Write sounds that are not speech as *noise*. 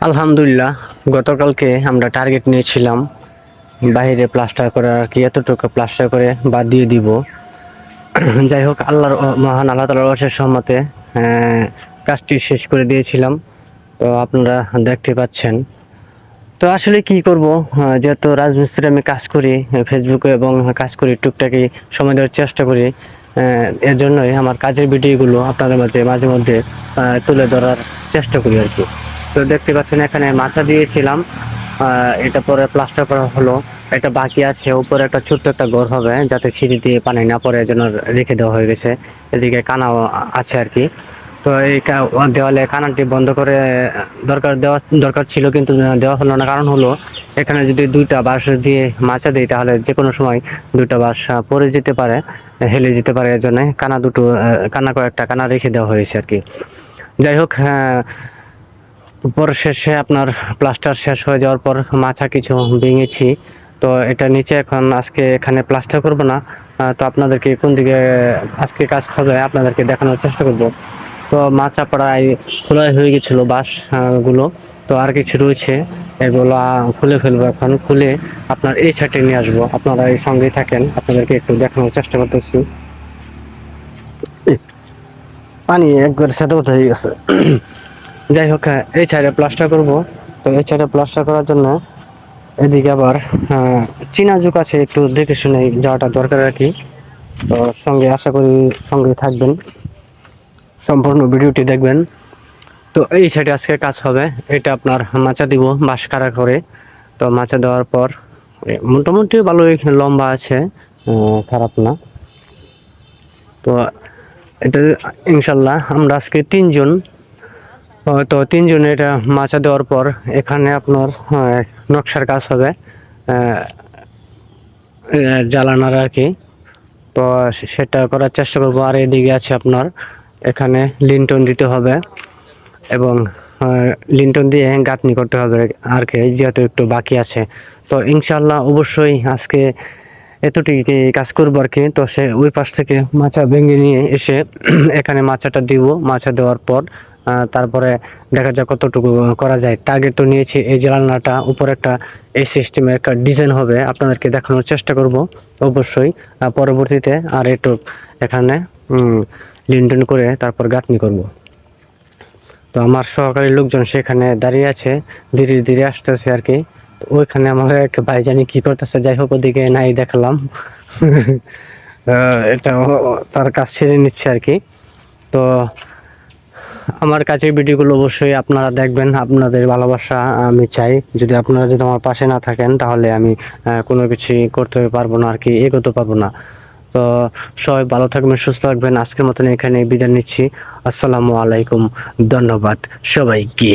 আলহামদুলিল্লাহ, গতকালকে আমরা টার্গেট নিয়েছিলাম। বাইরে প্লাস্টার করে আর কি, এতটুকু প্লাস্টার করে বাদ দিয়ে দিব। *clears throat* যাই হোক, আল্লাহর মহান, আল্লাহ তালার অশেষ সম্মতে কাজটি শেষ করে দিয়েছিলাম। তো আপনারা দেখতে পাচ্ছেন। তো আসলে কি করব? যেহেতু রাজমিস্ত্রি আমি কাজ করি ফেসবুকে এবং কাজ করি, টুকটাকি সময় দেওয়ার চেষ্টা করি এর জন্যই আমার কাজের ভিডিওগুলো আপনাদের মাঝে মাঝে মধ্যে তুলে ধরার চেষ্টা করি আর কি। তো দেখতে পাচ্ছেন এখানে মাছা দিয়েছিলাম। এটা পরে প্লাস্টার করা হলো। এটা বাকি আছে। উপরে একটা ছোট্ট একটা ঘর হবে, যাতে সিঁড়ি দিয়ে পানি না পড়ে যেন রেখে দেওয়া হয়ে গেছে। এদিকে কানাও আছে আর কি। তো এই দেওয়ালে কানাটি বন্ধ করে দরকার দেওয়া দরকার ছিল, কিন্তু দেওয়া হলো না। কারণ হলো, এখানে যদি দুইটা বাঁশ দিয়ে মাছা দিই, তাহলে যে কোনো সময় দুইটা বাঁশ পড়ে যেতে পারে, হেলে যেতে পারে। এর জন্য কানা দুটো কানা কয়েকটা কানা রেখে দেওয়া হয়েছে আর কি। যাই হোক হ্যাঁ উপর শেষে আপনার প্লাস্টার শেষ হয়ে যাওয়ার পর মাছা কিছু ভেঙেছি। তো এটা নিচে এখন আজকে এখানে প্লাস্টার করব না। তো আপনাদেরকে কোন দিকে আজকে কাজ হবে আপনাদেরকে দেখানোর চেষ্টা করব। তো মাচা প্রায় খোলাই হয়ে গেছিল বাঁশ আহ, গুলো। তো আর কিছু রয়েছে এগুলো খুলে ফেলব এখন। খুলে আপনার এই সাইডে নিয়ে আসব। আপনারা এই সঙ্গেই থাকেন আপনাদেরকে একটু দেখানোর চেষ্টা করতেছি। পানি একবার সেটা হয়ে গেছে। যাই হোক হ্যাঁ, এই সাইডে প্লাস্টার করব। তো এই সাইডে প্লাস্টার করার জন্য এদিকে আবার আহ, চীনা যুগ আছে একটু দেখে শুনে যাওয়াটা দরকার আর কি। তো সঙ্গে আশা করি সঙ্গে থাকবেন। সম্পূর্ণ ভিডিওটি দেখবেন। তো এই সাইডে আজকে কাজ হবে এটা আপনার মাচা দিব বাঁশ কারা। করে তো মাচা দেওয়ার পর মোটামুটি ভালোই লম্বা আছে খারাপ না। তো এটা ইনশাল্লাহ আমরা আজকে তিনজন তো তিনজনে এটা মাচা দেওয়ার পর এখানে আপনার নকশার কাজ হবে জ্বালানার আর কি। তো সেটা করার চেষ্টা করব। আর এদিকে আছে আপনার, এখানে লিন্টন দিতে হবে এবং লিন্টন দিয়ে গাঁথনি করতে হবে আর কি, যেহেতু একটু বাকি আছে। তো ইনশাল্লাহ অবশ্যই আজকে এতটুকু কাজ করব আর কি। তো সে ওই পাশ থেকে মাচা ভেঙে নিয়ে এসে *clears throat* এখানে মাচাটা দিব। মাছা দেওয়ার পর তারপরে দেখা যাক কতটুকু করা যায়। টার্গেট তো নিয়েছি, এই জানালাটা উপরে একটা এই সিস্টেমে একটা ডিজাইন হবে, আপনাদেরকে দেখানোর চেষ্টা করব, অবশ্যই। পরবর্তীতে আর একটু এখানে লিন্টন করে তারপর গাঁথনি করব। তো আমার সহকারী লোকজন সেখানে দাঁড়িয়ে আছে, ধীরে ধীরে আসতেছে আর কি। ওইখানে আমার এক ভাই জানি কি করতেছে, যাই হোক ওদিকে নাই দেখলাম। *laughs* এটা তার কাজ ছেড়ে নিচ্ছে আর কি। তো আমার কাছে ভিডিওগুলো অবশ্যই আপনারা দেখবেন, আপনাদের ভালোবাসা আমি চাই। যদি আপনারা যদি আমার পাশে না থাকেন, তাহলে আমি কোনো কিছুই করতে পারব না আর কি এগোতে পারব না। তো সবাই ভালো থাকবেন, সুস্থ থাকবেন। আজকের মতন এখানে বিদায় নিচ্ছি। আসসালামু আলাইকুম, ধন্যবাদ সবাইকে।